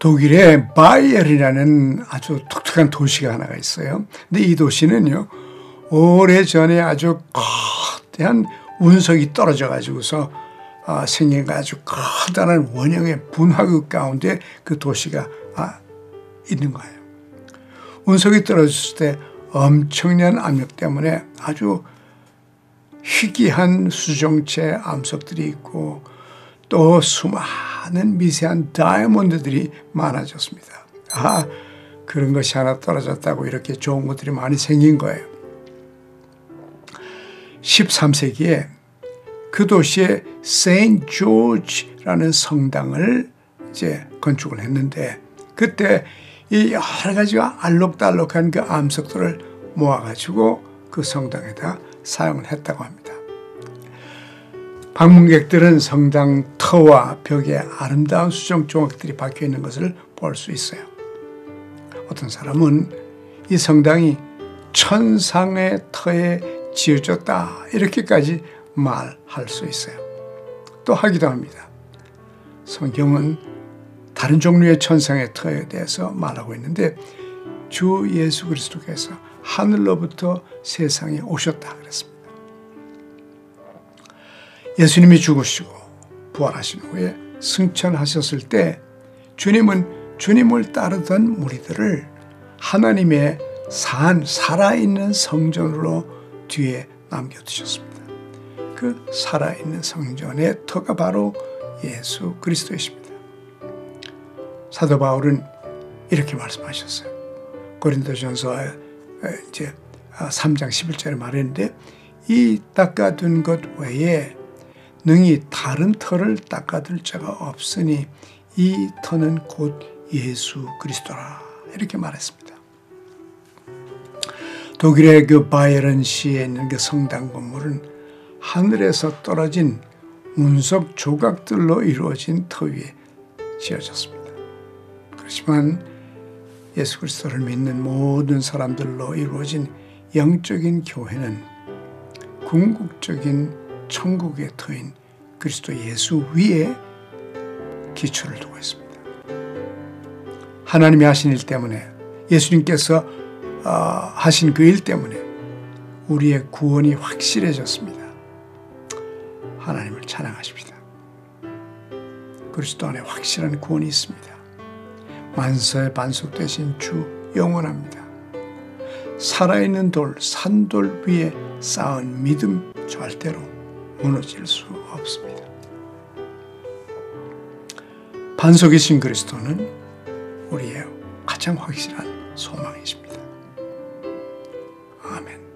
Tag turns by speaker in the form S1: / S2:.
S1: 독일의 바이엘이라는 아주 독특한 도시가 하나가 있어요. 근데 이 도시는요, 오래 전에 아주 거대한 운석이 떨어져 가지고서 아, 생긴 아주 커다란 원형의 분화구 가운데 그 도시가 아, 있는 거예요. 운석이 떨어졌을 때 엄청난 압력 때문에 아주 희귀한 수정체 암석들이 있고 또 수많은 미세한 다이아몬드들이 많아졌습니다. 아, 그런 것이 하나 떨어졌다고 이렇게 좋은 것들이 많이 생긴 거예요. 13세기에 그 도시에 세인 조지라는 성당을 이제 건축을 했는데 그때 이 여러 가지가 알록달록한 그 암석들을 모아가지고 그 성당에다 사용을 했다고 합니다. 방문객들은 성당 터와 벽에 아름다운 수정 조각들이 박혀 있는 것을 볼 수 있어요. 어떤 사람은 이 성당이 천상의 터에 지어졌다 이렇게까지 말할 수 있어요. 또 하기도 합니다. 성경은 다른 종류의 천상의 터에 대해서 말하고 있는데 주 예수 그리스도께서 하늘로부터 세상에 오셨다 그랬습니다. 예수님이 죽으시고 부활하신 후에 승천하셨을 때 주님은 주님을 따르던 무리들을 하나님의 산 살아있는 성전으로 뒤에 남겨두셨습니다. 그 살아있는 성전의 터가 바로 예수 그리스도이십니다. 사도 바울은 이렇게 말씀하셨어요. 고린도전서 이제 3장 11절에 말했는데 이 닦아둔 것 외에 능히 다른 터를 닦아둘 자가 없으니 이 터는 곧 예수 그리스도라 이렇게 말했습니다. 독일의 그 바이에른 시에 있는 그 성당 건물은 하늘에서 떨어진 운석 조각들로 이루어진 터 위에 지어졌습니다. 그렇지만 예수 그리스도를 믿는 모든 사람들로 이루어진 영적인 교회는 궁극적인 천국의 터인 그리스도 예수 위에 기초를 두고 있습니다. 하나님이 하신 일 때문에 예수님께서 어, 하신 그 일 때문에 우리의 구원이 확실해졌습니다. 하나님을 찬양하십시다. 그리스도 안에 확실한 구원이 있습니다. 만사의 반석 되신 주 영원합니다. 살아있는 돌, 산돌 위에 쌓은 믿음 절대로 무너질 수 없습니다. 반석이신 그리스도는 우리의 가장 확실한 소망이십니다. 아멘.